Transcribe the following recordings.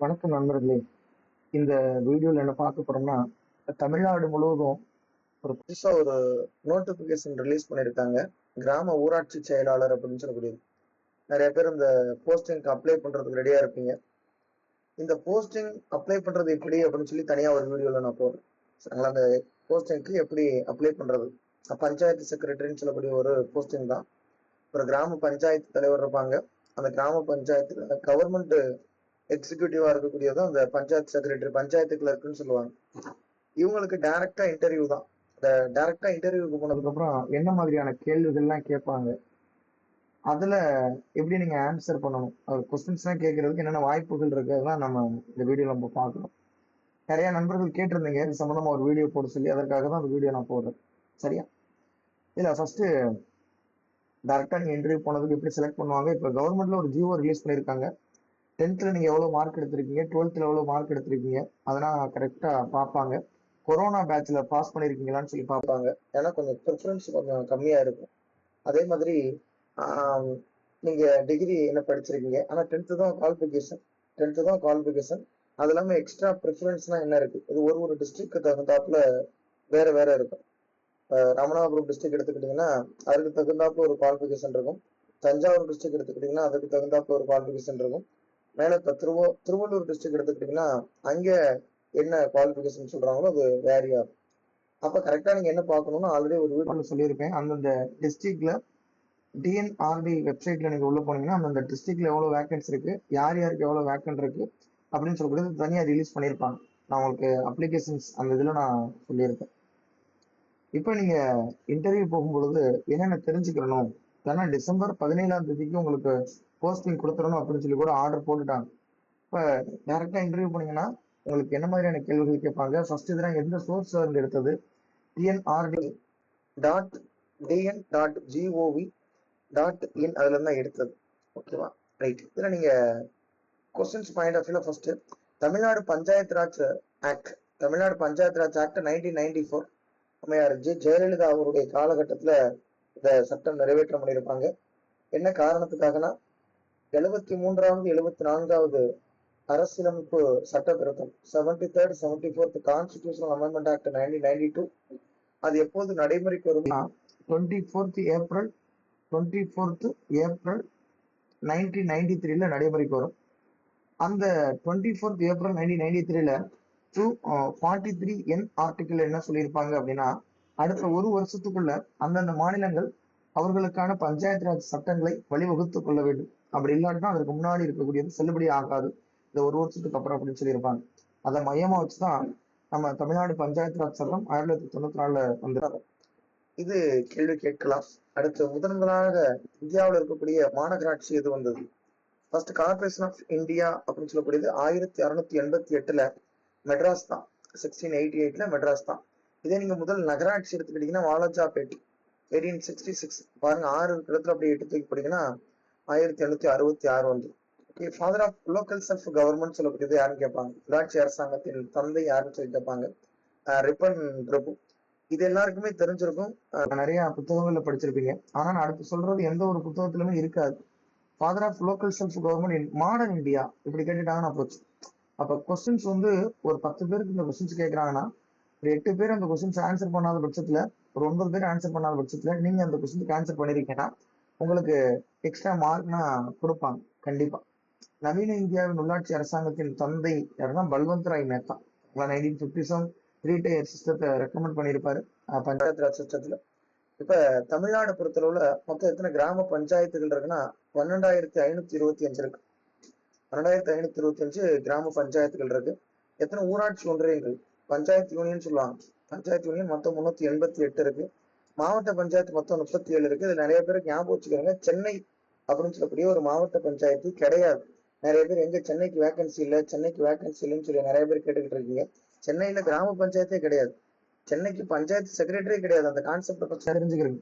வணக்கம் நண்பர்களே. இந்த வீடியோல என்ன பார்க்க போறோம்னா தமிழ்நாடு முழுவதும் ஒரு புதுசா ஒரு நோட்டிபிகேஷன் ரிலீஸ் பண்ணியிருக்காங்க கிராம ஊராட்சி செயலாளர் அப்படின்னு சொல்லக்கூடியது நிறைய பேர் இந்த போஸ்டிங்க்கு அப்ளை பண்றதுக்கு ரெடியா இருப்பீங்க. இந்த போஸ்டிங் அப்ளை பண்றது எப்படி அப்படின்னு சொல்லி தனியா ஒரு வீடியோல நான் போடுறேன். சரிங்களா? அந்த போஸ்டிங்க்கு எப்படி அப்ளை பண்றது? பஞ்சாயத்து செக்ரட்டரின்னு சொல்லக்கூடிய ஒரு போஸ்டிங் தான். ஒரு கிராம பஞ்சாயத்து தலைவர் இருப்பாங்க. அந்த கிராம பஞ்சாயத்துல கவர்மெண்ட் எக்ஸிக்யூட்டிவா இருக்கக்கூடியதும் அந்த பஞ்சாயத்து செக்ரட்டரி பஞ்சாயத்து கிளர்க்குன்னு சொல்லுவாங்க. இவங்களுக்கு டைரக்டா இன்டர்வியூ தான். டைரக்டா இன்டர்வியூக்கு போனதுக்கு அப்புறம் என்ன மாதிரியான கேள்விகள்லாம் கேட்பாங்க? அதுல எப்படி நீங்க ஆன்சர் பண்ணணும்? அது கொஸ்டின்ஸ்லாம் கேட்கறதுக்கு என்னென்ன வாய்ப்புகள் இருக்கு? நம்ம இந்த வீடியோல நம்ம பார்க்கணும். நிறைய நண்பர்கள் கேட்டிருந்தீங்க. இது சம்பந்தமா ஒரு வீடியோ போட சொல்லி அதற்காக தான் அந்த வீடியோ நான் போடுறேன். சரியா? இல்ல ஃபர்ஸ்ட் டேரக்டா நீங்க இன்டர்வியூ போனதுக்கு எப்படி செலக்ட் பண்ணுவாங்க? இப்போ கவர்மெண்ட்ல ஒரு ஜியோ ரிலீஸ் பண்ணியிருக்காங்க டென்த்தில் நீங்கள் எவ்வளோ மார்க் எடுத்திருக்கீங்க? டுவெல்த்தில் எவ்வளோ மார்க் எடுத்திருக்கீங்க? அதெல்லாம் கரெக்டாக பார்ப்பாங்க. கொரோனா பேட்சில் பாஸ் பண்ணியிருக்கீங்களான்னு சொல்லி பார்ப்பாங்க. ஏன்னா கொஞ்சம் ப்ரிஃபரன்ஸ் கொஞ்சம் கம்மியாக இருக்கும். அதே மாதிரி நீங்கள் டிகிரி என்ன படிச்சிருக்கீங்க? ஆனால் டென்த்து தான் குவாலிஃபிகேஷன் டென்த்து தான் குவாலிஃபிகேஷன் அது இல்லாமல் எக்ஸ்ட்ரா ப்ரிஃபரன்ஸ்னால் என்ன இருக்குது இது ஒரு ஒரு டிஸ்ட்ரிக்ட் தகுந்தாப்புல வேறு வேறு இருக்கும். ராமநாதபுரம் டிஸ்ட்ரிக்ட் எடுத்துக்கிட்டிங்கன்னா அதுக்கு தகுந்தாப்பு ஒரு குவாலிஃபிகேஷன் இருக்கும். தஞ்சாவூர் டிஸ்ட்ரிக்ட் எடுத்துக்கிட்டிங்கன்னா அதுக்கு தகுந்தாப்பு ஒரு குவாலிஃபிகேஷன் இருக்கும். மேலே இப்போ திருவோ திருவள்ளூர் டிஸ்ட்ரிக்ட் எடுத்துக்கிட்டீங்கன்னா அங்கே என்ன குவாலிஃபிகேஷன் சொல்கிறாங்களோ அது வேரி ஆகும். கரெக்டாக நீங்கள் என்ன பார்க்கணும்னு ஆல்ரெடி ஒரு வீட்டில் சொல்லியிருப்பேன். அந்தந்த டிஸ்ட்ரிக்டில் டிஎன்ஆர்டி வெப்சைட்டில் நீங்கள் உள்ளே போனீங்கன்னா அந்தந்த டிஸ்ட்ரிக்டில் எவ்வளோ வேகன்ஸ் இருக்குது யார் யாருக்கு எவ்வளோ வேக்கன்ட் இருக்குது அப்படின்னு சொல்லக்கூடியது தனியாக ரிலீஸ் பண்ணியிருப்பாங்க. நான் உங்களுக்கு அப்ளிகேஷன்ஸ் அந்த இதில் நான் சொல்லியிருப்பேன். இப்போ நீங்க இன்டர்வியூ போகும்பொழுது என்னென்ன தெரிஞ்சுக்கணும் ஏன்னா டிசம்பர் பதினேழாம் தேதிக்கு உங்களுக்கு போஸ்டிங் கொடுத்துடணும் அப்படின்னு சொல்லி கூட ஆர்டர் போட்டுட்டாங்க. இப்போ டேரெக்டாக இன்டர்வியூ பண்ணீங்கன்னா உங்களுக்கு என்ன மாதிரியான கேள்விகள் கேட்பாங்க? ஃபர்ஸ்ட் இதெல்லாம் எந்த சோர்ஸ் இருந்து எடுத்தது? TNRD dot TN dot GOV dot IN அதுல தான் எடுத்தது. ஓகேவா ரைட் இதில் நீங்கள் கொஸ்டின்ஸ் பாயிண்ட் ஆஃப் வியூல first Tamil Nadu panchayat raj act Tamil Nadu panchayat raj act nineteen ninety four அம்மையார் இருந்துச்சு ஜெயலலிதா அவருடைய காலகட்டத்தில் இந்த சட்டம் நிறைவேற்றம் பண்ணியிருப்பாங்க. என்ன காரணத்துக்காகனா எழுபத்தி மூன்றாவது எழுபத்தி நான்காவது அரசியலமைப்பு சட்ட திருத்தம் seventy third seventy fourth constitutional amendment act nineteen ninety two அது எப்போது நடைமுறைக்கு வரும்னா twenty fourth April twenty fourth April nineteen ninety த்ரீல நடைமுறைக்கு வரும். அந்த twenty fourth April nineteen ninety த்ரீல two forty three N article என்ன சொல்லியிருப்பாங்க அப்படின்னா அடுத்த ஒரு வருஷத்துக்குள்ள அந்தந்த மாநிலங்கள் அவர்களுக்கான பஞ்சாயத்து ராஜ் சட்டங்களை வழிவகுத்துக் கொள்ள வேண்டும். அப்படி இல்லாட்டினா அதற்கு முன்னாடி இருக்கக்கூடியது செல்லுபடி ஆகாது. இந்த ஒரு வருஷத்துக்கு அப்புறம் அப்படின்னு சொல்லியிருப்பாங்க. அதை மையமா வச்சுதான் நம்ம தமிழ்நாடு பஞ்சாயத்து ராஜ் சட்டம் ஆயிரத்தி தொள்ளாயிரத்தி தொண்ணூத்தி நாலுல வந்து இது கேள்வி கேட்கலாம். அடுத்து முதன் முதலாக இந்தியாவில் இருக்கக்கூடிய மாநகராட்சி எது வந்தது? ஃபர்ஸ்ட் கார்பரேஷன் ஆஃப் இந்தியா அப்படின்னு சொல்லக்கூடியது ஆயிரத்தி அறுநூத்தி எண்பத்தி எட்டுல மெட்ராஸ் தான். சிக்ஸ்டீன் எயிட்டி எயிட்ல மெட்ராஸ் தான். இதே நீங்க முதல் நகராட்சி எடுத்துக்கிட்டீங்கன்னா வாலாஜாபேட் எயிட்டீன் சிக்ஸ்டி சிக்ஸ் பாருங்க ஆறு இடத்துல அப்படி எடுத்து தூக்கி போட்டீங்கன்னா ஆயிரத்தி எழுநூத்தி அறுபத்தி ஆறு வந்து. Okay father of local self government சொல்லக்கூடியது யாருன்னு கேட்பாங்க? உள்ளாட்சி அரசாங்கத்தின் தந்தை யாருன்னு சொல்லி கேட்பாங்க? ரிப்பன் பிரபு. இது எல்லாருக்குமே தெரிஞ்சிருக்கும். நிறைய புத்தகங்கள்ல படிச்சிருப்பீங்க. ஆனா நான் அடுத்து சொல்றது எந்த ஒரு புத்தகத்திலுமே இருக்காது. Father of local self government in modern India இப்படி கேட்டுட்டாங்கன்னா போச்சு. அப்ப கொஸ்டின்ஸ் வந்து ஒரு பத்து பேருக்கு இந்த கொஸ்டின்ஸ் கேட்கறாங்கன்னா ஒரு எட்டு பேர் அந்த கொஸ்டின்ஸ் ஆன்சர் பண்ணாத பட்சத்துல ஒரு ஒன்பது பேர் ஆன்சர் பண்ணாத பட்சத்துல நீங்க அந்த கொஸ்டினுக்கு ஆன்சர் பண்ணியிருக்கீங்கன்னா உங்களுக்கு எக்ஸ்ட்ரா மார்க்னா கொடுப்பாங்க கண்டிப்பா. நவீன இந்தியாவின் உள்ளாட்சி அரசாங்கத்தின் தந்தை யாருன்னா Balwant Rai Mehta. Nineteen fifty seven three tier சிஸ்டத்தை ரெக்கமெண்ட் பண்ணியிருப்பாரு பஞ்சாயத்து ராஜ் சிஸ்டத்துல. இப்ப தமிழ்நாடு பொறுத்தளவில் மொத்தம் எத்தனை கிராம பஞ்சாயத்துகள் இருக்குன்னா பன்னெண்டாயிரத்தி ஐநூத்தி இருபத்தி அஞ்சு இருக்கு. பன்னெண்டாயிரத்தி ஐநூத்தி இருபத்தி அஞ்சு கிராம பஞ்சாயத்துகள் இருக்கு. எத்தனை ஊராட்சி ஒன்றியங்கள்? பஞ்சாயத்து யூனியன் சொல்லுவாங்க. பஞ்சாயத்து யூனியன் மொத்தம் முன்னூத்தி எண்பத்தி எட்டு இருக்கு. மாவட்ட பஞ்சாயத்து மொத்தம் முப்பத்தி ஏழு இருக்கு. இது நிறைய பேருக்கு ஞாபகம் வச்சுக்கிறாங்க சென்னை அப்படின்னு சொல்லக்கூடிய ஒரு மாவட்ட பஞ்சாயத்து கிடையாது. நிறைய பேர் எங்க சென்னைக்கு வேகன்சி இல்ல சென்னைக்கு வேகன்சி இல்லைன்னு சொல்லி நிறைய பேர் கேட்டுக்கிட்டு இருக்கீங்க. சென்னையில கிராம பஞ்சாயத்தே கிடையாது. சென்னைக்கு பஞ்சாயத்து செக்ரட்டரியே கிடையாது. அந்த கான்செப்ட் பத்தி தெரிஞ்சுக்கிறீங்க.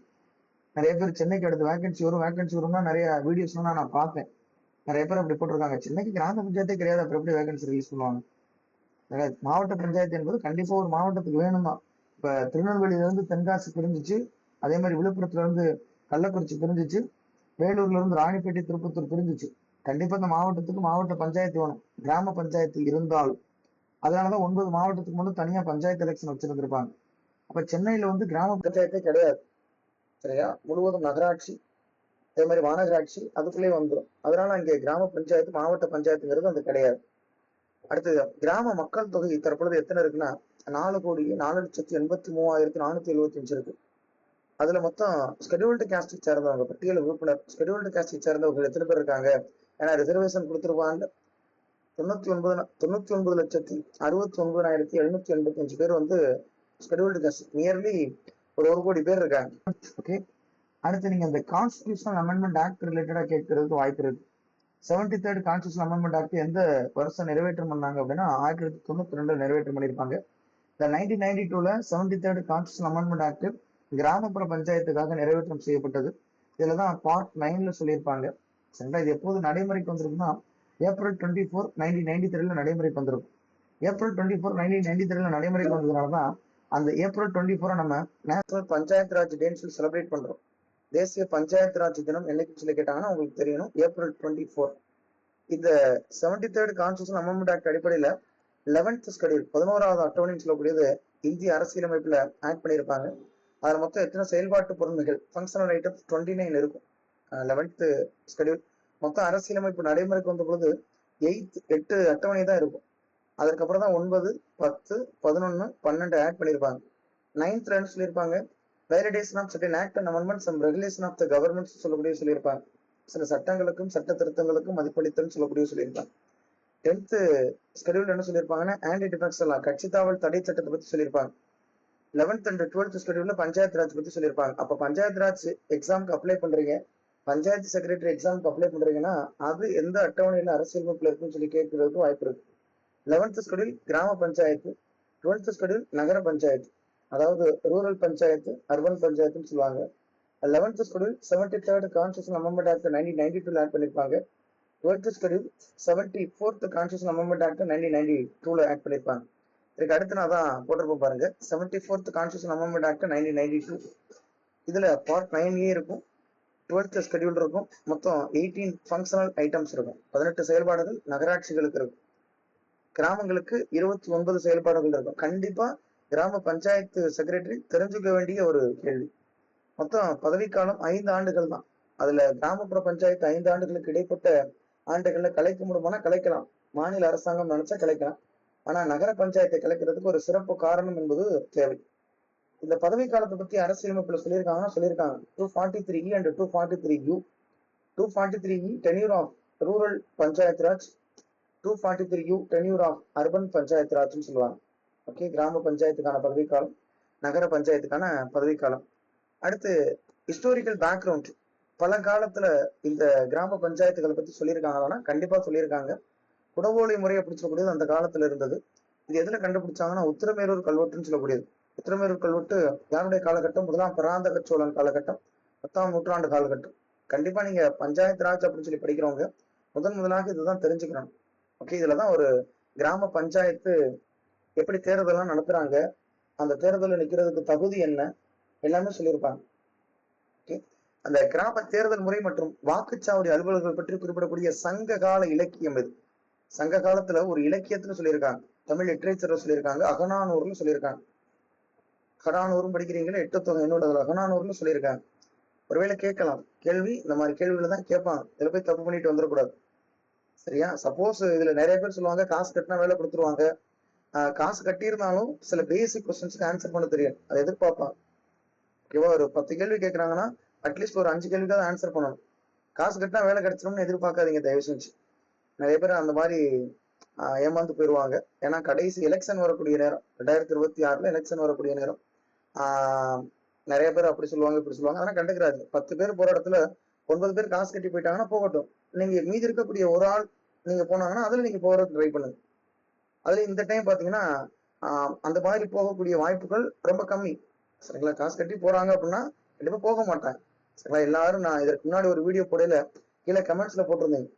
நிறைய பேர் சென்னைக்கு அடுத்து வேகன்சி வரும் வேகன்சி வரும்னா நிறைய வீடியோஸ்லாம் நான் பார்ப்பேன். நிறைய பேர் அப்படி போட்டிருக்காங்க. சென்னைக்கு கிராம பஞ்சாயத்தே கிடையாது. அப்புறம் எப்படி வேகன்சி ரிலீஸ் பண்ணுவாங்க? மாவட்ட பஞ்சாயத்து என்பது கண்டிப்பா ஒரு மாவட்டத்துக்கு வேணும் தான் இப்ப திருநெல்வேலியில இருந்து தென்காசி பிரிஞ்சிச்சு. அதே மாதிரி விழுப்புரத்துல இருந்து கள்ளக்குறிச்சி பிரிஞ்சிச்சு. வேலூர்ல இருந்து ராணிப்பேட்டை திருப்பத்தூர் பிரிஞ்சிச்சு. கண்டிப்பா இந்த மாவட்டத்துக்கு மாவட்ட பஞ்சாயத்து வேணும். கிராம பஞ்சாயத்து இருந்தாலும் அதனாலதான் ஒன்பது மாவட்டத்துக்கு மட்டும் தனியா பஞ்சாயத்து எலெக்ஷன் வச்சிருந்திருப்பாங்க. அப்ப சென்னையில வந்து கிராம பஞ்சாயத்தே கிடையாது. சரியா? முழுவதும் நகராட்சி அதே மாதிரி மாநகராட்சி அதுக்குள்ளேயே வந்துடும் அதனால அங்கே கிராம பஞ்சாயத்து மாவட்ட பஞ்சாயத்துங்கிறது அது கிடையாது. அடுத்தது கிராம மக்கள் தொகை தற்பொழுது எத்தனை இருக்குன்னா நாலு கோடி நாலு லட்சத்தி எண்பத்தி மூவாயிரத்தி நானூத்தி எழுபத்தி அஞ்சு இருக்கு. அதுல மொத்தம் ஸ்கெடியூல்டு காஸ்டை சேர்ந்தவங்க பட்டியல் உறுப்பினர் ஸ்கெடியூல்டு காஸ்டை சேர்ந்தவங்க எத்தனை பேர் இருக்காங்க? ஏன்னா ரிசர்வேஷன் கொடுத்துருவாங்க தொண்ணூத்தி ஒன்பது தொண்ணூத்தி ஒன்பது லட்சத்தி அறுபத்தி ஒன்பதாயிரத்தி எழுநூத்தி எண்பத்தி அஞ்சு பேர் வந்து ஸ்கெடியூல்டு காஸ்ட் நியர்லி ஒரு ஒரு கோடி பேர் இருக்காங்க. ஓகே அடுத்து நீங்க இந்த கான்ஸ்டியூஷனல் அமெண்ட்மெண்ட் ஆக்ட் ரிலேட்டடா கேட்கறதுக்கு வாய்ப்பு இருக்கு. Seventy third constitution amendment act எந்த வருஷம் நிறைவேற்றம் பண்ணாங்க அப்படின்னா ஆயிரத்தி தொள்ளாயிரத்தி தொண்ணூத்தி ரெண்டுல நிறைவேற்றம் பண்ணியிருப்பாங்க. இந்த நைன்டீன் நைன்டி டூல seventy third constitution amendment act கிராமப்புற பஞ்சாயத்துக்காக நிறைவேற்றம் செய்யப்பட்டது. இதுல தான் பார்ட் நைன்ல சொல்லியிருப்பாங்க. சரிங்களா? இது எப்போது நடைமுறைக்கு வந்திருக்குன்னா April twenty four nineteen ninety த்ரீல நடைமுறைக்கு வந்திருக்கும். April twenty four nineteen ninety த்ரீல நடைமுறைக்கு வந்ததுனால தான் அந்த ஏப்ரல் டுவெண்ட்டி ஃபோரை நம்ம நேஷனல் பஞ்சாயத்து ராஜ் டேன்னு சொல்லி செலிப்ரேட் பண்றோம். தேசிய பஞ்சாயத்து ராஜ் தினம் என்னைக்கு சொல்லி கேட்டாங்கன்னா உங்களுக்கு தெரியணும். ஏப்ரல் டுவெண்ட்டி ஃபோர் இந்த seventy third constitution amendment act அடிப்படையில் லெவன்த் ஸ்கெடியூல் பதினோராவது அட்டவணைன்னு சொல்லக்கூடியது இந்திய அரசியலமைப்பில் ஆட் பண்ணியிருப்பாங்க. அதில் மொத்தம் எத்தனை செயல்பாட்டு பொருண்மைகள் ஃபங்க்ஷனல் ஐட்டம் டுவெண்ட்டி நைன் இருக்கும் லெவன்த் ஸ்கெடியூல் மொத்தம் அரசியலமைப்பு நடைமுறைக்கு வந்த பொழுது எயித் எட்டு அட்டவணை தான் இருக்கும். அதுக்கப்புறம் தான் ஒன்பது பத்து பதினொன்று பன்னெண்டு ஆட் பண்ணியிருப்பாங்க. நைன்த் ரெண்டு சொல்லியிருப்பாங்க? Validation of certain act and amendment and regulation of the government சொல்லக்கூடிய சொல்லியிருப்பாங்க. சில சட்டங்களுக்கும் சட்ட திருத்தங்களுக்கும் மதிப்பளித்தல் சொல்லக்கூடிய சொல்லியிருப்பாங்க. டென்த்து ஸ்கெடியூல் என்ன சொல்லியிருப்பாங்கன்னா ஆன்டி டிஃபென்ஸ் எல்லாம் கட்சி தாவல் தடை சட்டத்தை பத்தி சொல்லியிருப்பாங்க. லெவன்த் அண்ட் டுவெல்த் ஸ்கெடியூல்ல பஞ்சாயத்து ராஜ் பத்தி சொல்லியிருப்பாங்க. அப்ப பஞ்சாயத்து ராஜ் எக்ஸாமுக்கு அப்ளை பண்றீங்க. பஞ்சாயத்து செக்ரட்டரி எக்ஸாம்க்கு அப்ளை பண்றீங்கன்னா அது எந்த அட்டவணையில அரசியலமைப்புல இருக்குன்னு சொல்லி கேட்கறதுக்கு வாய்ப்பு இருக்கு. லெவன்த் ஸ்கெடியூல் கிராம பஞ்சாயத்து. டுவெல்த் ஸ்கெடியூல் நகர பஞ்சாயத்து. அதாவது ரூரல் பஞ்சாயத்து அர்பன் பஞ்சாயத்துன்னு சொல்லுவாங்க. Eleventh schedule seventy third constitution amendment act nineteen ninety டூல ஆட் பண்ணிருப்பாங்க. Twelfth schedule seventy fourth constitution amendment act nineteen ninety டூல ஆட் பண்ணிருப்பாங்க. இதுக்கு அடுத்து நான் தான் போட்டிருப்போம் பாருங்க. Seventy fourth constitution amendment act nineteen ninety two இதுல பார்ட் நைன் ஏ இருக்கும். டுவெல்த் ஸ்கெடியூல் இருக்கும். மொத்தம் எயிட்டீன் ஃபங்க்ஷனல் ஐட்டம்ஸ் இருக்கும். பதினெட்டு செயல்பாடுகள் நகராட்சிகளுக்கு இருக்கும். கிராமங்களுக்கு இருபத்தி ஒன்பது செயல்பாடுகள் இருக்கும். கண்டிப்பா கிராம பஞ்சாயத்து செக்ரட்டரி தெரிஞ்சுக்க வேண்டிய ஒரு கேள்வி. மொத்தம் பதவிக்காலம் ஐந்து ஆண்டுகள் தான். அதுல கிராமப்புற பஞ்சாயத்து ஐந்து ஆண்டுகளுக்கு இடைப்பட்ட ஆண்டுகள்ல கலைக்க முடியுமானா கலைக்கலாம். மாநில அரசாங்கம் நினைச்சா கலைக்கலாம். ஆனா நகர பஞ்சாயத்தை கலைக்கிறதுக்கு ஒரு சிறப்பு காரணம் என்பது தேவை. இந்த பதவி காலத்தை பத்தி அரசியலமைப்புல சொல்லியிருக்காங்கன்னா சொல்லியிருக்காங்க. Two forty three and two forty three U two forty three tenure of rural panchayat Raj. Two forty three U tenure of urban panchayat ராஜ்னு சொல்லுவாங்க. ஓகே கிராம பஞ்சாயத்துக்கான பதவிக்காலம் நகர பஞ்சாயத்துக்கான பதவிக்காலம். அடுத்து ஹிஸ்டோரிக்கல் பேக்ரவுண்ட் பல காலத்துல இந்த கிராம பஞ்சாயத்துகளை பத்தி சொல்லியிருக்காங்களான்னா கண்டிப்பா சொல்லியிருக்காங்க. குடவோலை முறை அப்படி சொல்லக்கூடியது அந்த காலத்துல இருந்தது. இது எதுல கண்டுபிடிச்சாங்கன்னா உத்திரமேரூர் கல்வெட்டுன்னு சொல்லக்கூடியது. உத்திரமேரூர் கல்வெட்டு யாருடைய காலகட்டம்? முதலாம் பராந்தக சோழன் காலகட்டம் பத்தாம் நூற்றாண்டு காலகட்டம். கண்டிப்பா நீங்க பஞ்சாயத்து ராஜ் அப்படின்னு சொல்லி படிக்கிறவங்க முதன் முதலாக இதுதான் தெரிஞ்சுக்கணும். ஓகே இதுலதான் ஒரு கிராம பஞ்சாயத்து எப்படி தேர்தலாம் நடத்துறாங்க அந்த தேர்தலில் நிற்கிறதுக்கு தகுதி என்ன எல்லாமே சொல்லியிருப்பாங்க. அந்த கிராம தேர்தல் முறை மற்றும் வாக்குச்சாவடி அலுவலர்கள் பற்றி குறிப்பிடக்கூடிய சங்க கால இலக்கியம் இது. சங்க காலத்துல ஒரு இலக்கியத்துல சொல்லியிருக்காங்க. தமிழ் லிட்ரேச்சர்ல சொல்லியிருக்காங்க அகனானூர்ல சொல்லியிருக்காங்க. அகநானூரும் படிக்கிறீங்களா? எட்டு தொகை என்னோட அகனானூர்ல சொல்லியிருக்காங்க. ஒருவேளை கேட்கலாம். கேள்வி இந்த மாதிரி கேள்விகளை தான் கேட்பாங்க. இதுல போய் தப்பு பண்ணிட்டு வந்துடக்கூடாது. சரியா? சப்போஸ் இதுல நிறைய பேர் சொல்லுவாங்க காசு கட்டினா வேலை கொடுத்துருவாங்க. காசு கட்டியிருந்தாலும் சில பேசிக் கொஸ்டின்ஸ்க்கு ஆன்சர் பண்ண தெரியும் அதை எதிர்பார்ப்பாங்க. ஓகேவா? ஒரு பத்து கேள்வி கேட்குறாங்கன்னா அட்லீஸ்ட் ஒரு அஞ்சு கேள்விக்காவது ஆன்சர் பண்ணணும். காசு கட்டினா வேலை கிடைச்சிடும்னு எதிர்பார்க்காதீங்க தயவு செஞ்சு. நிறைய பேர் அந்த மாதிரி ஏமாந்து போயிடுவாங்க ஏன்னா கடைசி எலெக்ஷன் வரக்கூடிய நேரம் ரெண்டாயிரத்தி இருபத்தி ஆறுல எலெக்ஷன் வரக்கூடிய நேரம் நிறைய பேர் அப்படி சொல்லுவாங்க இப்படி சொல்லுவாங்க. அதெல்லாம் கண்டுக்கிறாரு பத்து பேர் போற இடத்துல ஒன்பது பேர் காசு கட்டி போயிட்டாங்கன்னா போகட்டும். நீங்க மீதி இருக்கக்கூடிய ஒரு ஆள் நீங்க போனாங்கன்னா அதுல நீங்க போறதுக்கு ட்ரை பண்ணுங்க. அதுல இந்த டைம் பாத்தீங்கன்னா அந்த மாதிரி போகக்கூடிய வாய்ப்புகள் ரொம்ப கம்மி. சரிங்களா? காசு கட்டி போறாங்க அப்படின்னா கண்டிப்பா போக மாட்டாங்க. சரிங்களா? எல்லாரும் நான் இதற்கு முன்னாடி ஒரு வீடியோ போடையில கீழே கமெண்ட்ஸ்ல போட்டிருந்தேன்.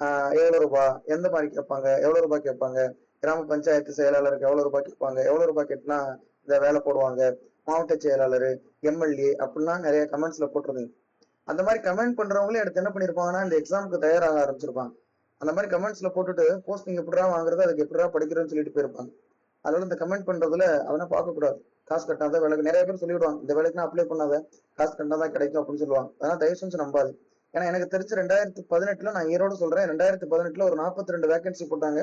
ஆஹ் எவ்வளவு ரூபாய் எந்த மாதிரி கேட்பாங்க? எவ்வளவு ரூபாய் கேட்பாங்க? கிராம பஞ்சாயத்து செயலாளருக்கு எவ்வளவு ரூபாய் கேட்பாங்க? எவ்வளவு ரூபாய் கேட்டுனா இந்த வேலை போடுவாங்க? மாவட்ட செயலாளர் எம்எல்ஏ அப்படின்னா நிறைய கமெண்ட்ஸ்ல போட்டிருந்தீங்க அந்த மாதிரி கமெண்ட் பண்றவங்களே அடுத்து என்ன பண்ணிருப்பாங்கன்னா இந்த எக்ஸாமுக்கு தயாராக ஆரம்பிச்சிருப்பாங்க. அந்த மாதிரி கமெண்ட்ஸ்ல போட்டுட்டு போஸ்டிங் எப்படிடா வாங்குறது அதுக்கு எப்படிடா படிக்கிறதுன்னு சொல்லிட்டு போயிருப்பாங்க. அதனால இந்த கமெண்ட் பண்றதுல அவனை பார்க்க கூடாது காசு கட்டாத வேலைக்கு நிறைய பேர் சொல்லிவிடுவாங்க இந்த வேலைக்கு நான் அப்ளை பண்ணாத காசு கட்டாதான் கிடைக்கும் அப்படின்னு சொல்லுவாங்க. அதனால தயவு செஞ்சு நம்பாது ஏன்னா எனக்கு தெரிஞ்சு ரெண்டாயிரத்தி பதினெட்டுல நான் ஈரோடு சொல்றேன். ரெண்டாயிரத்தி பதினெட்டுல ஒரு நாற்பத்தி ரெண்டு வேகன்சி போட்டாங்க.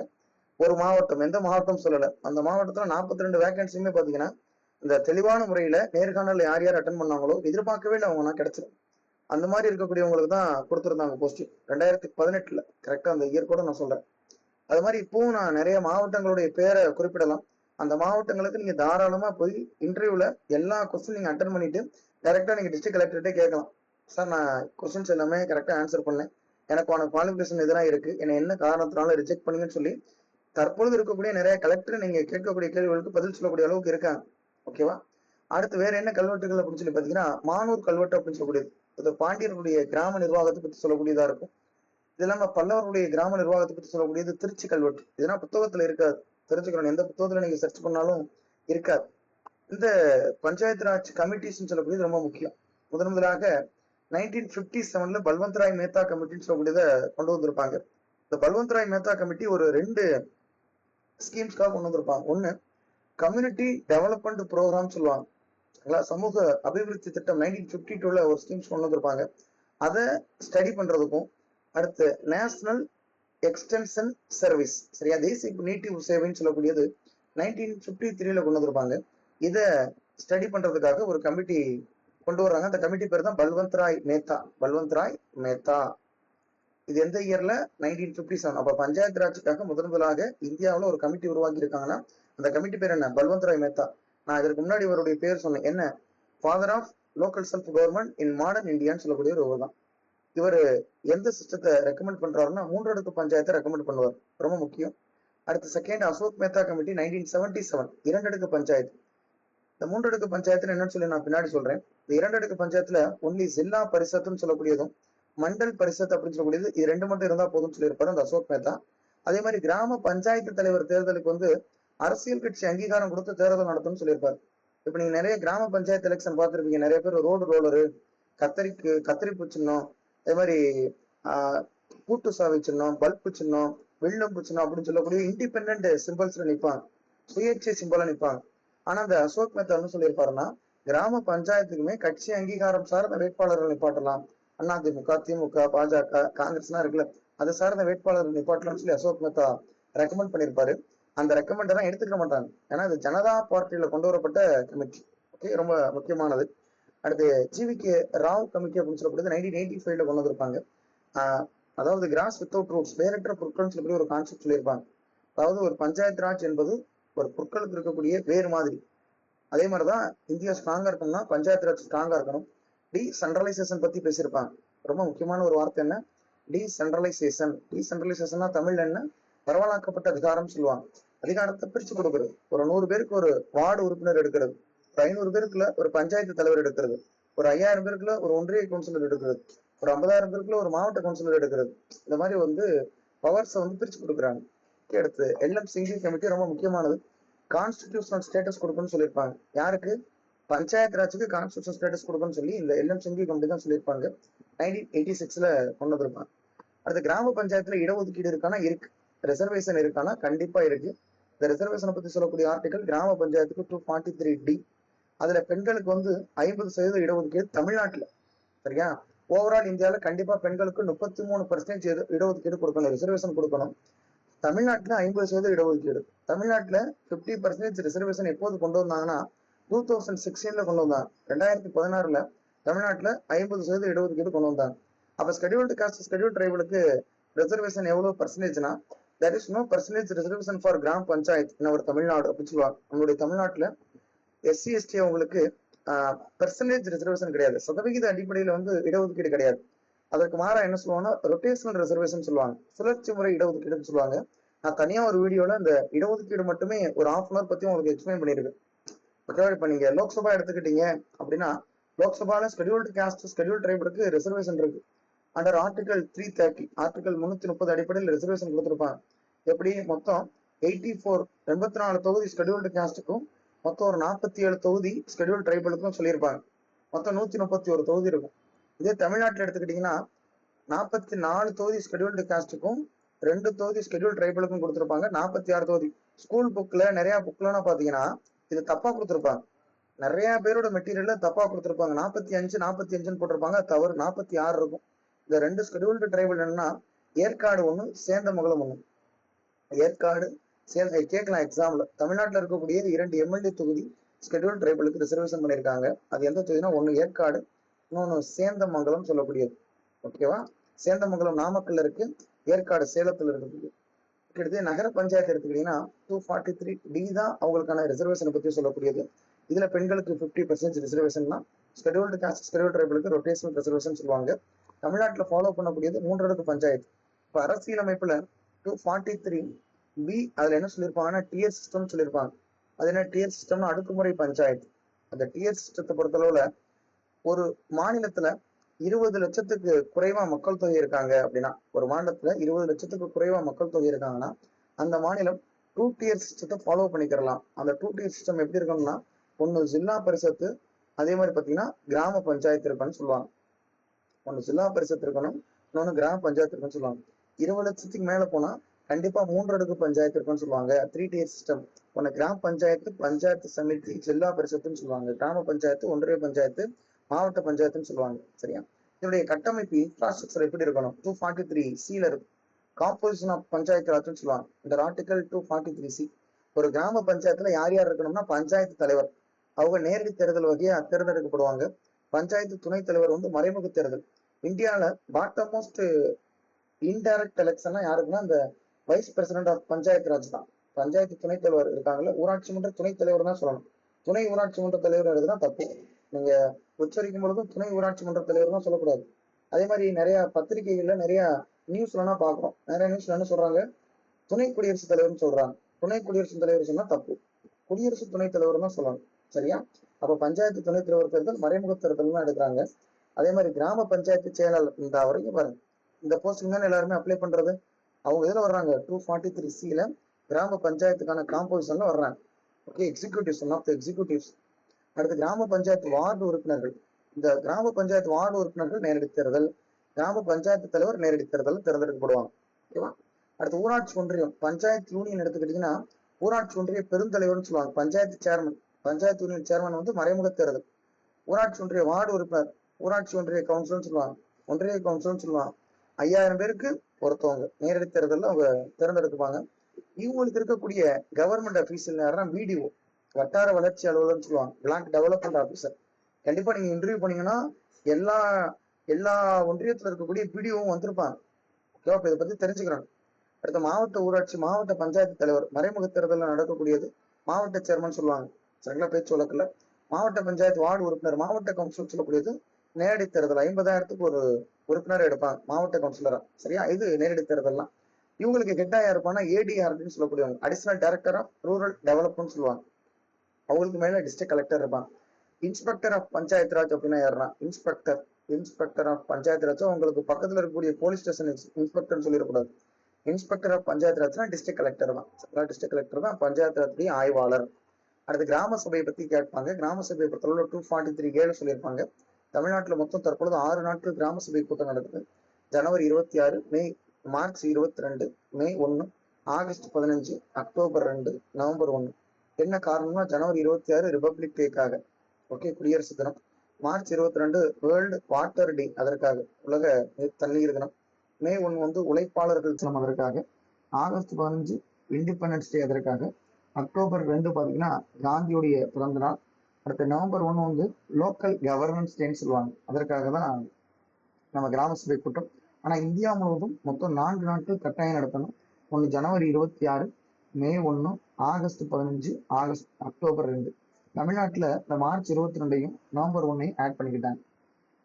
ஒரு மாவட்டம் எந்த மாவட்டம் சொல்லல. அந்த மாவட்டத்துல நாற்பத்தி ரெண்டு வேகன்சியுமே பாத்தீங்கன்னா இந்த தெளிவான முறையில நேர்காணல் யார் யார் அட்டன் பண்ணாங்களோ எதிர்பார்க்கவே இல்லை அவங்க நான் கிடைச்சிடும் அந்த மாதிரி இருக்கக்கூடியவங்களுக்கு தான் கொடுத்துருந்தாங்க போஸ்டிங் ரெண்டாயிரத்தி பதினெட்டுல. கரெக்டா அந்த இயர் கூட நான் சொல்றேன். அது மாதிரி இப்பவும் நான் நிறைய மாவட்டங்களுடைய பேரை குறிப்பிடலாம். அந்த மாவட்டங்களுக்கு நீங்க தாராளமா போய் இன்டர்வியூல எல்லா கொஸ்டின் நீங்க அட்டன் பண்ணிட்டு டைரக்டா நீங்க டிஸ்ட்ரிக்ட் கலெக்டர்கிட்ட கேட்கலாம். சார் நான் கொஸ்டின்ஸ் எல்லாமே கரெக்டா ஆன்சர் பண்ணேன். எனக்கான குவாலிஃபிகேஷன் இதெல்லாம் இருக்கு. என்னை என்ன காரணத்தினால ரிஜெக்ட் பண்ணீங்கன்னு சொல்லி தற்பொழுது இருக்கக்கூடிய நிறைய கலெக்டர் நீங்க கேட்கக்கூடிய கேள்விகளுக்கு பதில் சொல்லக்கூடிய அளவுக்கு இருக்காங்க. ஓகேவா அடுத்து வேற என்ன கல்வெட்டுகள் அப்படின்னு சொல்லி பாத்தீங்கன்னா மானூர் கல்வெட்டு அப்படின்னு சொல்லக்கூடியது. இது பாண்டியர்களுடைய கிராம நிர்வாகத்தை பத்தி சொல்லக்கூடியதா இருக்கும். இது இல்லாம பல்லவர்களுடைய கிராம நிர்வாகத்தை பத்தி சொல்லக்கூடியது திருச்சி கல்வெட்டு. இதெல்லாம் புத்தகத்துல இருக்காது. தெரிஞ்சுக்கணும். எந்த புத்தகத்துல நீங்க சர்ச் பண்ணாலும் இருக்காது. இந்த பஞ்சாயத்து ராஜ் கமிட்டிஸ்ன்னு சொல்லக்கூடியது ரொம்ப முக்கியம். முதன் முதலாக நைன்டீன் பிப்டி செவன்ல பல்வந்த் ராய் மேத்தா கமிட்டின்னு சொல்லக்கூடியதை கொண்டு வந்திருப்பாங்க. இந்த பல்வந்த் ராய் மேத்தா கமிட்டி ஒரு ரெண்டு ஸ்கீம்ஸ்க்காக கொண்டு வந்திருப்பாங்க. ஒன்னு கம்யூனிட்டி டெவலப்மெண்ட் ப்ரோக்ராம் சொல்லுவாங்க. சரிங்களா? சமூக அபிவிருத்தி திட்டம் நைன்டீன் பிப்டி டூல ஒரு ஸ்கீம்ஸ் கொண்டு வந்திருப்பாங்க. அதை ஸ்டடி பண்றதுக்கும் அடுத்து நேஷனல் எக்ஸ்டென்ஷன் சர்வீஸ் சரியா? தேசிய நீட்டிப்பு சேவைன்னு சொல்லக்கூடியது நைன்டீன் பிப்டி த்ரீல கொண்டு வந்திருப்பாங்க. இதை ஸ்டடி பண்றதுக்காக ஒரு கமிட்டி கொண்டு வர்றாங்க. அந்த கமிட்டி பேர் தான் பல்வந்த் ராய் மேத்தா. பல்வந்த் ராய் மேத்தா. இது எந்த இயர்ல நைன்டீன் பிப்டி செவன் அப்ப பஞ்சாயத்து ராஜுக்காக முதன் முதலாக இந்தியாவுல ஒரு கமிட்டி உருவாக்கி இருக்காங்கன்னா அந்த கமிட்டி பேர் என்ன? பல்வந்த் ராய் மேத்தா. நான் இதற்கு முன்னாடி இவருடைய பேர் சொன்னேன். என்ன? Father of local self government in modern இந்தியான்னு சொல்லக்கூடிய ஒரு தான் இவர் எந்த சிஸ்டத்தை ரெக்கமெண்ட் பண்றாருன்னா மூன்றடுக்கு பஞ்சாயத்தை ரெக்கமெண்ட் பண்ணுவார். ரொம்ப முக்கியம். அடுத்து second Ashok Mehta committee nineteen seventy seven இரண்டடுக்கு panchayat. இந்த மூன்றடுக்கு பஞ்சாயத்துல என்னன்னு சொல்லி நான் பின்னாடி சொல்றேன். இந்த இரண்டடுக்கு பஞ்சாயத்துல ஒன்லி ஜில்லா பரிசத்துன்னு சொல்லக்கூடியதும் மண்டல் பரிசத் அப்படின்னு சொல்லக்கூடியது இது ரெண்டு மட்டும் இருந்தா போதும்னு சொல்லியிருப்பாரு அந்த அசோக் மேத்தா அதே மாதிரி கிராம பஞ்சாயத்து தலைவர் தேர்தலுக்கு வந்து அரசியல் கட்சி அங்கீகாரம் கொடுத்து தேர்தல் நடத்தும்னு சொல்லியிருப்பார். இப்ப நீங்க நிறைய கிராம பஞ்சாயத்து எலெக்ஷன் பார்த்துருப்பீங்க. நிறைய பேர் ரோடு ரோலரு கத்தரிக்கு கத்தரிப்பு சின்னம் அதே மாதிரி ஆஹ் கூட்டு சாவி சின்னம் பல்பு சின்னம் வெள்ளம்பு சின்னம் அப்படின்னு சொல்லக்கூடிய இண்டிபெண்ட் சிம்பிள்ஸ்ல நிப்பாங்க. சுயேட்சை சிம்பிளா நிப்பாங்க. ஆனா அந்த அசோக் மேத்தா என்ன சொல்லியிருப்பாருன்னா கிராம பஞ்சாயத்துக்குமே கட்சி அங்கீகாரம் சார்ந்த வேட்பாளர்கள் நிப்பாட்டலாம். அதிமுக திமுக பாஜக காங்கிரஸ்லாம் இருக்குல்ல அதை சார்ந்த வேட்பாளர்கள் நிப்பாட்டலாம்னு சொல்லி அசோக் மேத்தா ரெக்கமெண்ட் பண்ணியிருப்பாரு. அந்த ரெக்கமெண்ட் தான் எடுத்துக்க மாட்டாங்க. ஏன்னா இது ஜனதா பார்ட்டியில கொண்டு வரப்பட்ட கமிட்டி ஓகே ரொம்ப முக்கியமானது. அடுத்து ஜிவிகே ராவ் கமிட்டி அப்படின்னு சொல்லப்படுது. நைன்டீன் எயிட்டி ஃபைவ்ல கொண்டு வந்திருப்பாங்க. அதாவது கிராஸ் வித்தவுட் ரூட்ஸ் வேறற்ற பொருட்கள்னு சொல்லக்கூடிய ஒரு கான்செப்ட் சொல்லியிருப்பாங்க. அதாவது ஒரு பஞ்சாயத்து ராஜ் என்பது ஒரு பொருட்களுக்கு இருக்கக்கூடிய வேறு மாதிரி. அதே மாதிரிதான் இந்தியா ஸ்ட்ராங்கா இருக்கணும்னா பஞ்சாயத்து ராஜ் ஸ்ட்ராங்கா இருக்கணும். டி சென்ட்ரலைசேஷன் பத்தி பேசியிருப்பாங்க. ரொம்ப முக்கியமான ஒரு வார்த்தை என்ன? டி சென்ட்ரலைசேஷன் டி சென்ட்ரலைசேஷன்னா தமிழ்ல என்ன? பரவலாக்கப்பட்ட அதிகாரம் சொல்லுவாங்க. அதிகாரத்தை பிரிச்சு கொடுக்கறது. ஒரு நூறு பேருக்கு ஒரு வார்டு உறுப்பினர் எடுக்கிறது. ஒரு ஐநூறு பேருக்குள்ள ஒரு பஞ்சாயத்து தலைவர் எடுக்கிறது. ஒரு ஐயாயிரம் பேருக்குள்ள ஒரு ஒன்றிய கவுன்சிலர் எடுக்கிறது. ஒரு ஐம்பதாயிரம் பேருக்குள்ள ஒரு மாவட்ட கவுன்சிலர் எடுக்கிறது. இந்த மாதிரி வந்து பவர்ஸை வந்து பிரிச்சு கொடுக்குறாங்க. அடுத்து எல்எம் சிங்கி கமிட்டி ரொம்ப முக்கியமானது. கான்ஸ்டிடியூஷனல் ஸ்டேட்டஸ் கொடுக்கணும்னு சொல்லியிருப்பாங்க. யாருக்கு? பஞ்சாயத்து ராஜுக்கு கான்ஸ்டியூஷன் ஸ்டேட்டஸ் கொடுக்கணும்னு சொல்லி இந்த எல்எம் சிங்கி கமிட்டி தான் சொல்லியிருப்பாங்க. நைன்டீன் எயிட்டி சிக்ஸ்ல கொண்டு வந்திருப்பாங்க. அடுத்து கிராம பஞ்சாயத்துல இடஒதுக்கீடு இருக்கானா? இருக்கு. ரிசர்வேஷன் இருக்கானா? கண்டிப்பா இருக்கு. இந்த ரிசர்வேஷனை பத்தி சொல்லக்கூடிய ஆர்டிகல் கிராம பஞ்சாயத்துக்கு டூ ஃபார்ட்டி த்ரீ டி அதுல பெண்களுக்கு வந்து ஐம்பது சதவீத இடஒதுக்கீடு தமிழ்நாட்டுல. சரியா? ஓவரால் இந்தியால கண்டிப்பா பெண்களுக்கு முப்பத்தி மூணு பர்சன்டேஜ் இடஒதுக்கீடு கொடுக்கணும். ரிசர்வேஷன் கொடுக்கணும். தமிழ்நாட்டுல ஐம்பது சதவீத இடஒதுக்கீடு. தமிழ்நாட்டுல பிப்டி பர்சன்டேஜ் ரிசர்வேஷன் எப்போது கொண்டு வந்தாங்கன்னா டூ தௌசண்ட் சிக்ஸ்டீன்ல கொண்டு வந்தாங்க. ரெண்டாயிரத்தி பதினாறுல தமிழ்நாட்டுல ஐம்பது சதவீத இடஒதுக்கீடு கொண்டு வந்தாங்க. அப்ப ஸ்கெடியூல்டு காஸ்ட் ஸ்கெடியூல் ட்ரைபலுக்கு ரிசர்வேஷன் எவ்வளவு பர்சன்டேஜ்னா there is no percentage reservation for gram panchayat in our Tamil Nadu அப்படின்னு சொல்லுவாங்க. நம்மளுடைய தமிழ்நாட்டுல எஸ்சி எஸ்டி அவங்களுக்கு பெர்சன்டேஜ் ரிசர்வேஷன் கிடையாது. சதவிகித அடிப்படையில வந்து இடஒதுக்கீடு கிடையாது. அதற்கு மாறா என்ன சொல்லுவாங்கன்னா ரொட்டேஷனல் ரிசர்வேஷன் சொல்லுவாங்க. சுழற்சி முறை இடஒதுக்கீடுன்னு சொல்லுவாங்க. நான் தனியா ஒரு வீடியோல இந்த இடஒதுக்கீடு மட்டுமே ஒரு ஹாஃப் அன் அவர் பத்தி உங்களுக்கு எக்ஸ்பிளைன் பண்ணிருக்கேன். ஓகேவா இப்ப நீங்க லோக்சபா எடுத்துக்கிட்டீங்க அப்படின்னா லோக்சபால ஸ்கெடியூல்டு காஸ்ட் ஸ்கெடியூல் ட்ரைபுக்கு ரிசர்வேஷன் இருக்கு. Under article three thirty article முன்னூத்தி முப்பது அடிப்படையில் ரிசர்வேஷன் கொடுத்துருப்பாங்க எப்படி? மொத்தம் எயிட்டி ஃபோர் எண்பத்தி நாலு தொகுதி ஸ்கெடியூல்டு காஸ்ட்டுக்கும் மொத்தம் ஒரு நாற்பத்தி ஏழு தொகுதி ஸ்கெடியூல் ட்ரைபலுக்கும் சொல்லியிருப்பாங்க மொத்தம் நூத்தி முப்பத்தி ஒரு தொகுதி இருக்கும். இதே தமிழ்நாட்டில் எடுத்துக்கிட்டீங்கன்னா நாற்பத்தி நாலு தொகுதி ஸ்கெடியூல்டு காஸ்ட்டுக்கும் ரெண்டு தொகுதி ஸ்கெடியூல் ட்ரைபலுக்கும் கொடுத்துருப்பாங்க. நாற்பத்தி ஆறு தொகுதி. ஸ்கூல் புக்கில் நிறைய புக்லாம் பார்த்தீங்கன்னா இது தப்பாக கொடுத்துருப்பாங்க. நிறைய பேரோட மெட்டீரியல தப்பாக கொடுத்துருப்பாங்க. நாற்பத்தி அஞ்சு நாற்பத்தி அஞ்சுன்னு போட்டிருப்பாங்க. தவறு நாற்பத்தி ஆறு இருக்கும். இந்த ரெண்டு ஸ்கெடியூல்டு ட்ரைபல் என்னன்னா ஏற்காடு ஒண்ணு சேந்தமங்கலம் ஒண்ணு. ஏற்காடு சேர்ந்த கேட்கலாம் எக்ஸாம்ல தமிழ்நாட்டில் இருக்கக்கூடிய இரண்டு எம்எல்ஏ தொகுதி ஸ்கெடியூல் ட்ரைபலுக்கு ரிசர்வேஷன் பண்ணியிருக்காங்க. அது எந்த தொகுதினா ஒன்று ஏற்காடு இன்னொன்னு சேந்தமங்கலம் சொல்லக்கூடியது. ஓகேவா சேந்தமங்கலம் நாமக்கல்ல இருக்கு ஏற்காடு சேலத்தில் இருக்குது கிட்டத்தட்ட நகர பஞ்சாயத்து எடுத்துக்கிட்டீங்கன்னா டூ ஃபார்ட்டி த்ரீ டி தான் அவங்களுக்கான ரிசர்வேஷனை பற்றி சொல்லக்கூடியது. இதுல பெண்களுக்கு fifty percent reservation scheduled caste schedule ட்ரைபலுக்கு rotational reservation சொல்லுவாங்க. தமிழ்நாட்டுல ஃபாலோ பண்ணக்கூடியது மூன்றடுக்கு பஞ்சாயத்து. இப்போ அரசியலமைப்புல டூ ஃபார்ட்டி த்ரீ பி அதுல என்ன சொல்லியிருப்பாங்கன்னா டிஎஸ் சிஸ்டம் சொல்லியிருப்பாங்க. அது என்ன டிஎஸ் சிஸ்டம்னா அடுக்குமுறை பஞ்சாயத்து. அந்த டிஎஸ் சிஸ்டத்தை பொறுத்தளவில் ஒரு மாநிலத்துல இருபது லட்சத்துக்கு குறைவா மக்கள் தொகை இருக்காங்க அப்படின்னா ஒரு மாநிலத்துல இருபது லட்சத்துக்கு குறைவா மக்கள் தொகை இருக்காங்கன்னா அந்த மாநிலம் டூ டியர் சிஸ்டத்தை ஃபாலோ பண்ணிக்கிறலாம். அந்த டூ டியர் சிஸ்டம் எப்படி இருக்கணும்னா ஒன்னு ஜில்லா பரிசத்து அதே மாதிரி பாத்தீங்கன்னா கிராம பஞ்சாயத்து இருக்கணும்னு சொல்லுவாங்க. ஒன்னு ஜில்லா பரிசத்து இருக்கணும் இன்னொன்னு கிராம பஞ்சாயத்து இருக்குன்னு சொல்லுவாங்க. இருபது லட்சத்துக்கு மேல போனா கண்டிப்பா மூன்று அடுக்கு பஞ்சாயத்து இருக்குன்னு சொல்லுவாங்க. த்ரீ டியர் சிஸ்டம் ஒன்னு கிராம பஞ்சாயத்து பஞ்சாயத்து சமிதி ஜில்லா பரிஷத்துன்னு சொல்லுவாங்க. கிராம பஞ்சாயத்து ஒன்றிய பஞ்சாயத்து மாவட்ட பஞ்சாயத்துன்னு சொல்லுவாங்க. சரியா? இதனுடைய கட்டமைப்பு இன்ஃப்ராஸ்ட்ரக்சர் எப்படி இருக்கணும்? டூ ஃபார்ட்டி த்ரீ சில இருக்கும் காம்போசிஷன் ஆஃப் பஞ்சாயத்து ராஜ்னு சொல்லுவாங்க. இந்த article two forty three C ஒரு கிராம பஞ்சாயத்துல யார் யார் இருக்கணும்னா பஞ்சாயத்து தலைவர். அவங்க நேரடி தேர்தல் வகையா தேர்ந்தெடுக்கப்படுவாங்க. பஞ்சாயத்து துணைத் தலைவர் வந்து மறைமுக தேர்தல். இந்தியால பாட்டம் மோஸ்ட் இன்டைரக்ட் எலெக்ஷன்லாம் யாருக்குன்னா அந்த vice president of panchayat Raj தான். பஞ்சாயத்து துணைத் தலைவர் இருக்காங்கல்ல ஊராட்சி மன்ற துணைத் தலைவர் தான் சொல்லணும். துணை ஊராட்சி மன்ற தலைவர் எழுதுனா தப்பு. நீங்க உச்சரிக்கும் பொழுதும் துணை ஊராட்சி மன்ற தலைவர் தான் சொல்லக்கூடாது. அதே மாதிரி நிறைய பத்திரிகைகள்ல நிறைய நியூஸ்லாம் பாக்குறோம் நிறைய நியூஸ்ல என்ன சொல்றாங்க? துணை குடியரசுத் தலைவர்னு சொல்றாங்க. துணை குடியரசுத் தலைவர் சொன்னா தப்பு. குடியரசு துணைத் தலைவர் தான் சொல்லணும். சரியா? அப்போ பஞ்சாயத்து துணைத் தலைவர் தேர்தல் மறைமுக தேர்தல் தான் எடுக்கிறாங்க. அதே மாதிரி கிராம பஞ்சாயத்து செயலாளர் இந்த வரைக்கும் பாருங்க. இந்த போஸ்டிங் தானே எல்லாருமே அப்ளை பண்றது. அவங்க இதில் வர்றாங்க? டூ ஃபார்ட்டி த்ரீ சில கிராம பஞ்சாயத்துக்கான காம்போசிஷன்ல வர்றாங்க. Okay executives one of the executives அடுத்து கிராம பஞ்சாயத்து வார்டு உறுப்பினர்கள். இந்த கிராம பஞ்சாயத்து வார்டு உறுப்பினர்கள் நேரடி தேர்தல் கிராம பஞ்சாயத்து தலைவர் நேரடி தேர்தல் தேர்ந்தெடுக்கப்படுவாங்க. ஓகேவா அடுத்து ஊராட்சி ஒன்றியம். பஞ்சாயத்து யூனியன் எடுத்துக்கிட்டீங்கன்னா ஊராட்சி ஒன்றிய பெருந்தலைவர்னு சொல்லுவாங்க. Panchayat chairman panchayat union chairman வந்து மறைமுக தேர்தல். ஊராட்சி ஒன்றிய வார்டு உறுப்பினர் ஊராட்சி ஒன்றிய கவுன்சில்னு சொல்லுவாங்க. ஒன்றிய கவுன்சில்னு சொல்லுவாங்க. ஐயாயிரம் பேருக்கு ஒருத்தவங்க நேரடி தேர்தலில் அவங்க தேர்ந்தெடுத்துப்பாங்க. இவங்களுக்கு இருக்கக்கூடிய கவர்மெண்ட் ஆஃபீஸில் யாருன்னா பிடிஓ வட்டார வளர்ச்சி அலுவலர்னு சொல்லுவாங்க. பிளாக் டெவலப்மெண்ட் ஆஃபீஸர் கண்டிப்பா நீங்க இன்டர்வியூ பண்ணீங்கன்னா எல்லா எல்லா ஒன்றியத்துல இருக்கக்கூடிய பிடிஓவும் வந்திருப்பாங்க. ஓகேவா இதை பத்தி தெரிஞ்சுக்கிறாங்க அடுத்த மாவட்ட ஊராட்சி மாவட்ட பஞ்சாயத்து தலைவர். மறைமுக தேர்தலில் நடக்கக்கூடியது மாவட்ட சேர்மன் சொல்லுவாங்க. சரிங்களா பேச்சு வழக்குல மாவட்ட பஞ்சாயத்து வார்டு உறுப்பினர் மாவட்ட கவுன்சில் சொல்லக்கூடியது நேரடி தேர்தல். ஐம்பதாயிரத்துக்கு ஒரு உறுப்பினர் எடுப்பாங்க மாவட்ட கவுன்சிலரா சரியா? இது நேரடி தேர்தல்லாம். இவங்களுக்கு கெட்டாயா யார் ஏடிஆர் ஏடிஆர்னு சொல்லக்கூடியவங்க. Additional director of rural development சொல்லுவாங்க. அவங்களுக்கு மேல டிஸ்ட்ரிக்ட் கலெக்டர் இருப்பான் இன்ஸ்பெக்டர் ஆஃப் பஞ்சாயத்து ராஜ் அப்படின்னா யாருன்னா? Inspector inspector of panchayat Raj. உங்களுக்கு பக்கத்துல இருக்கக்கூடிய போலீஸ் ஸ்டேஷன் இன்ஸ்பெக்டர்னு சொல்லிடக்கூடாது. இன்ஸ்பெக்டர் ஆஃப் பஞ்சாயத்து ராஜ்னா டிஸ்ட்ரிக்ட் கலெக்டர் தான். டிஸ்ட்ரிக்ட் கலெக்டர் தான் பஞ்சாயத்து ராஜுடைய ஆய்வாளர். அடுத்து கிராம சபையை பத்தி கேட்பாங்க. கிராம சபையை பொறுத்தளவுல டூ ஃபார்ட்டி த்ரீ ஏழு சொல்லியிருப்பாங்க. தமிழ்நாட்டுல மொத்தம் தற்பொழுது ஆறு நாட்கள் கிராம சபை கூட்டம் நடக்குது. ஜனவரி இருபத்தி ஆறு மே மார்ச் இருபத்தி ரெண்டு மே ஒன்னு ஆகஸ்ட் பதினஞ்சு அக்டோபர் ரெண்டு நவம்பர் ஒன்னு. என்ன காரணம்னா ஜனவரி இருபத்தி ஆறு ரிபப்ளிக் டேக்காக ஓகே குடியரசு தினம். மார்ச் இருபத்தி ரெண்டு வேர்ல்டு வாட்டர் டே அதற்காக. உலக தண்ணீர் தினம். மே ஒன்று வந்து உழைப்பாளர்கள் தினம் அதற்காக. ஆகஸ்ட் பதினஞ்சு இண்டிபெண்டன்ஸ் டே அதற்காக. அக்டோபர் ரெண்டு பார்த்தீங்கன்னா காந்தியுடைய பிறந்த நாள். அடுத்த நவம்பர் ஒன்று வந்து லோக்கல் கவர்னன்ஸ் டேன்னு சொல்லுவாங்க. அதற்காக தான் நம்ம கிராம சபை கூட்டம். ஆனால் இந்தியா முழுவதும் மொத்தம் நான்கு நாட்கள் கட்டாயம் நடத்தணும். ஒன்று ஜனவரி இருபத்தி ஆறு மே ஒன்று ஆகஸ்ட் பதினஞ்சு ஆகஸ்ட் அக்டோபர் ரெண்டு. தமிழ்நாட்டில் இந்த மார்ச் இருபத்தி ரெண்டையும் நவம்பர் ஒன்னையும் ஆட் பண்ணிக்கிட்டாங்க.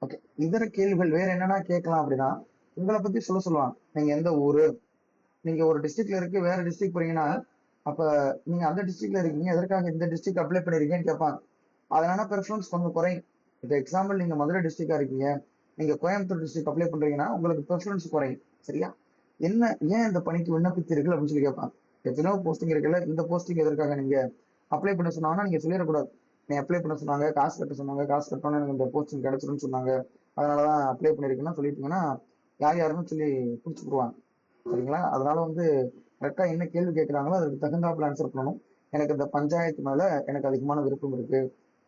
ஓகே இதர கேள்விகள் வேற என்னன்னா கேட்கலாம் அப்படின்னா உங்களை பற்றி சொல்ல சொல்லுவாங்க. நீங்கள் எந்த ஊர்? நீங்கள் ஒரு டிஸ்ட்ரிக்ட்ல இருக்கு வேற டிஸ்ட்ரிக்ட் போறீங்கன்னா அப்ப நீங்க அந்த டிஸ்ட்ரிக்ட்ல இருக்கீங்க எதற்காக இந்த டிஸ்ட்ரிக்ட் அப்ளை பண்ணிருக்கீங்கன்னு கேட்பாங்க அதனால ப்ரிஃபரன்ஸ் கொஞ்சம் குறையும். இப்போ எக்ஸாம்பிள் நீங்க மதுரை டிஸ்ட்ரிக்டா இருக்கீங்க நீங்க கோயம்புத்தூர் டிஸ்ட்ரிக்ட் அப்ளை பண்றீங்கன்னா உங்களுக்கு ப்ரிஃபரன்ஸ் குறையும். சரியா? என்ன ஏன் இந்த பணிக்கு விண்ணப்பித்தீர்கள் அப்படின்னு சொல்லி கேட்பாங்க எத்தனையோ போஸ்டிங் இருக்குல்ல இந்த போஸ்டிங் எதற்காக நீங்க அப்ளை பண்ண சொன்னாங்கன்னா நீங்க சொல்லிடக்கூடாது. நீ அப்ளை பண்ண சொன்னாங்க காசு கட்ட சொன்னாங்க காசு கட்டணும் எனக்கு இந்த போஸ்டிங் கிடைச்சிருன்னு சொன்னாங்க. அதனாலதான் அப்ளை பண்ணிருக்கேன்னு சொல்லிட்டீங்கன்னா யார் யாருன்னு சொல்லி பிடிச்சி போடுவாங்க சரிங்களா? அதனால வந்து கரெக்டாக என்ன கேள்வி கேட்குறாங்களோ அதுக்கு தகுந்தாப்புல ஆன்சர் பண்ணணும். எனக்கு இந்த பஞ்சாயத்து மேலே எனக்கு அதிகமான விருப்பம் இருக்கு.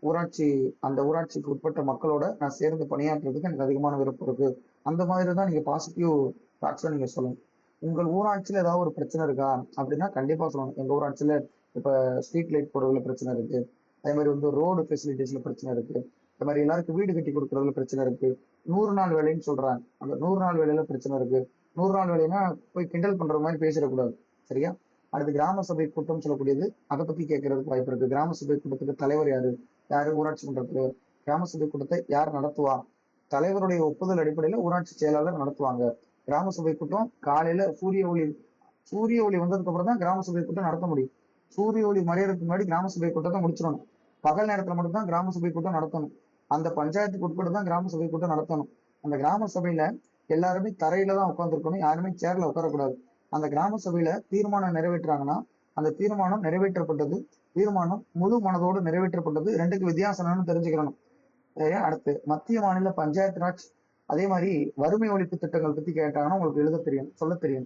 ஊராட்சி அந்த ஊராட்சிக்கு உட்பட்ட மக்களோட நான் சேர்ந்து பணியாற்றுறதுக்கு எனக்கு அதிகமான விருப்பம் இருக்கு. அந்த மாதிரி தான் நீங்க பாசிட்டிவ் தாட்ஸாக நீங்க சொல்லணும். உங்கள் ஊராட்சியில் ஏதாவது ஒரு பிரச்சனை இருக்கா? அப்படின்னா கண்டிப்பாக சொல்லணும். எங்கள் ஊராட்சியில் இப்போ ஸ்ட்ரீட் லைட் போடுறதுல பிரச்சனை இருக்கு. அதே மாதிரி வந்து ரோடு ஃபெசிலிட்டிஸ்ல பிரச்சனை இருக்கு. இந்த மாதிரி எல்லாருக்கும் வீடு கட்டி கொடுக்கறதுல பிரச்சனை இருக்கு. நூறு நாள் வேலைன்னு சொல்றாங்க. அந்த நூறு நாள் வேலையில பிரச்சனை இருக்கு. நூறு நாள் வேலைன்னா போய் கிண்டல் பண்ற மாதிரி பேசிடக்கூடாது. சரியா? அடுத்து கிராம சபை கூட்டம் சொல்லக்கூடியது. அதை பத்தி கேட்கறதுக்கு வாய்ப்பு இருக்கு. கிராம சபை கூட்டத்துக்கு தலைவர் யாரு? யாரு? ஊராட்சி மன்றத்துல கிராம சபை கூட்டத்தை யார் நடத்துவா? தலைவருடைய ஒப்புதல் அடிப்படையில ஊராட்சி செயலாளர் நடத்துவாங்க. கிராம சபை கூட்டம் காலையில சூரிய ஒளி சூரிய ஒளி வந்ததுக்கு அப்புறம் தான் கிராம சபை கூட்டம் நடத்த முடியும். சூரிய ஒளி மறையறதுக்கு முன்னாடி கிராம சபை கூட்டத்தை முடிச்சிடணும். பகல் நேரத்துல மட்டும்தான் கிராம சபை கூட்டம் நடத்தணும். அந்த பஞ்சாயத்துக்கு உட்பட்டு தான் கிராம சபை கூட்டம் நடத்தணும். அந்த கிராம சபையில எல்லாருமே தரையில தான் உட்காந்துருக்கணும் யாருமே சேர்ல உட்காரக்கூடாது. அந்த கிராம சபையில தீர்மானம் நிறைவேற்றுறாங்கன்னா அந்த தீர்மானம் நிறைவேற்றப்பட்டது தீர்மானம் முழு மனதோடு நிறைவேற்றப்பட்டது ரெண்டுக்கு வித்தியாசம் தெரிஞ்சுக்கணும் அடுத்து மத்திய மாநில பஞ்சாயத்து ராஜ் அதே மாதிரி வறுமை ஒழிப்பு திட்டங்கள் பத்தி கேட்டாங்கன்னா உங்களுக்கு எழுத தெரியும் சொல்ல தெரியும்.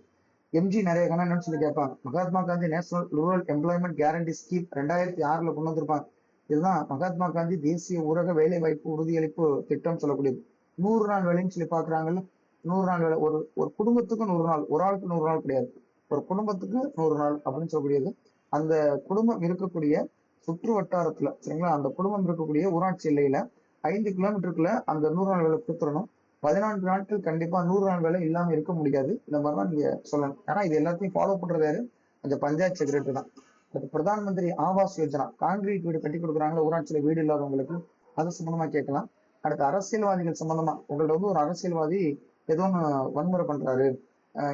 எம்ஜி நரேகனா என்னன்னு சொல்லி கேட்பாங்க. Mahatma Gandhi national rural employment guarantee scheme ரெண்டாயிரத்தி ஆறுல கொண்டு வந்திருப்பாங்க. இதுதான் மகாத்மா காந்தி தேசிய ஊரக வேலை வாய்ப்பு உறுதியளிப்பு திட்டம் சொல்லக்கூடியது. நூறு நாள் வேலைன்னு சொல்லி பாக்குறாங்கல்ல நூறு நாள் வேலை. ஒரு ஒரு குடும்பத்துக்கு நூறு நாள். ஒரு ஆளுக்கு நூறு நாள் கிடையாது. ஒரு குடும்பத்துக்கு நூறு நாள் அப்படின்னு சொல்லக்கூடியது. அந்த குடும்பம் இருக்கக்கூடிய சுற்று வட்டாரத்துல சரிங்களா? அந்த குடும்பம் இருக்கக்கூடிய ஊராட்சி எல்லையில ஐந்து கிலோமீட்டருக்குள்ள அந்த நூறு நாள் வேலை கொடுத்துடணும். பதினான்கு நாட்கள் கண்டிப்பா நூறு நாள் வேலை இல்லாம இருக்க முடியாது. இந்த மாதிரிலாம் நீங்க சொல்லணும். ஏன்னா இது எல்லாத்தையும் ஃபாலோ பண்றது யாரு? அந்த பஞ்சாயத்து செக்ரட்டரி தான். அது பிரதான் மந்திரி ஆவாஸ் யோஜனா. கான்கிரீட் வீடு கட்டி கொடுக்குறாங்களா ஊராட்சியில வீடு இல்லாதவங்களுக்கு. அது சம்பந்தமா கேட்கலாம். அடுத்து அரசியல்வாதிகள் சம்பந்தமா. உங்கள்ட்ட வந்து ஒரு அரசியல்வாதி ஏதோ ஒன்று வன்முறை பண்றாரு.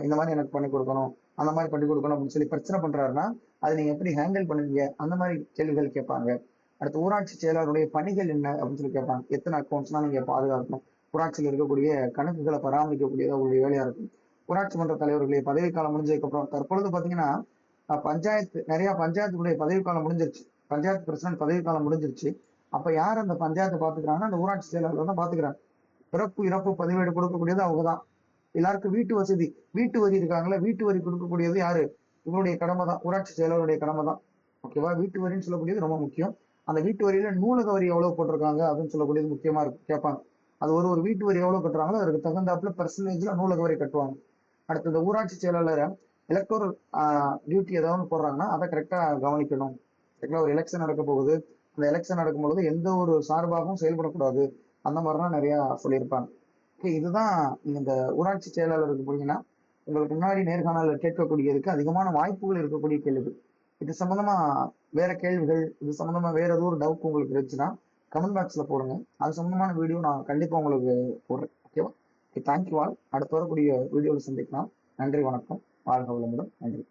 இந்த மாதிரி எனக்கு பண்ணி கொடுக்கணும் அந்த மாதிரி பண்ணி கொடுக்கணும் அப்படின்னு சொல்லி பிரச்சனை பண்றாருன்னா அதை நீங்க எப்படி ஹேண்டில் பண்ணுவீங்க? அந்த மாதிரி கேள்விகள் கேட்பாங்க. அடுத்து ஊராட்சி செயலாளருடைய பணிகள் என்ன அப்படின்னு சொல்லி கேட்பாங்க. எத்தனை அக்கௌண்ட்ஸ்லாம் நீங்க பாதுகாக்கணும்? ஊராட்சியில் இருக்கக்கூடிய கணக்குகளை பராமரிக்கக்கூடியது உங்களுடைய வேலையா இருக்கும்? ஊராட்சி மன்ற தலைவர்களுடைய பதவிக்காலம் முடிஞ்சதுக்கு அப்புறம் தற்பொழுது பாத்தீங்கன்னா பஞ்சாயத்து நிறைய பஞ்சாயத்துடைய பதவிக்காலம் முடிஞ்சிருச்சு. பஞ்சாயத்து பிரசிடன்ட் பதவிக்காலம் முடிஞ்சிருச்சு. அப்ப யார் அந்த பஞ்சாயத்தை பாத்துக்கிறாங்கன்னா அந்த ஊராட்சி செயலாளர் தான் பாத்துக்கிறாங்க பிறப்பு இறப்பு பதிவேடு கொடுக்கக்கூடியது அவங்க தான் எல்லாருக்கும் வீட்டு வசதி வீட்டு வரி இருக்காங்களா வீட்டு வரி கொடுக்கக்கூடியது யாரு? இவருடைய கடமை தான் ஊராட்சி செயலாளருடைய கடமை தான் ஓகேவா வீட்டு வரின்னு சொல்லக்கூடியது ரொம்ப முக்கியம். அந்த வீட்டு வரியில நூலக வரி எவ்வளவு போட்டிருக்காங்க அப்படின்னு சொல்லக்கூடியது முக்கியமா இருக்கு. கேட்பாங்க. அது ஒரு ஒரு வீட்டு வரி எவ்வளவு கட்டுறாங்களோ அதுக்கு தகுந்தாப்புல பெர்சன்டேஜ்ல நூலக வரி கட்டுவாங்க. அடுத்து இந்த ஊராட்சி செயலாளர் எலக்டோரல் டியூட்டி ஏதாவது போடுறாங்கன்னா அதை கரெக்டா கவனிக்கணும். ஒரு எலெக்ஷன் நடக்க போகுது. அந்த எலெக்ஷன் நடக்கும்பொழுது எந்த ஒரு சார்பாகவும் செயல்படக்கூடாது. அந்த மாதிரிலாம் நிறையா சொல்லியிருப்பாங்க. ஓகே இதுதான் இந்த ஊராட்சி செயலாளருக்கு போனீங்கன்னா உங்களுக்கு முன்னாடி நேர்காணலில் கேட்கக்கூடியதுக்கு அதிகமான வாய்ப்புகள் இருக்கக்கூடிய கேள்வி இது சம்மந்தமாக வேற கேள்விகள் இது சம்மந்தமாக வேற ஏதோ ஒரு டவுட் உங்களுக்கு இருந்துச்சுன்னா கமெண்ட் பாக்ஸில் போடுங்க. அது சம்மந்தமான வீடியோ நான் கண்டிப்பாக உங்களுக்கு போடுறேன். ஓகேவா தேங்க்யூ ஆல் அடுத்து வரக்கூடிய வீடியோவில் சந்திக்கலாம். நன்றி வணக்கம். வாழ்க வளமுடன். நன்றி.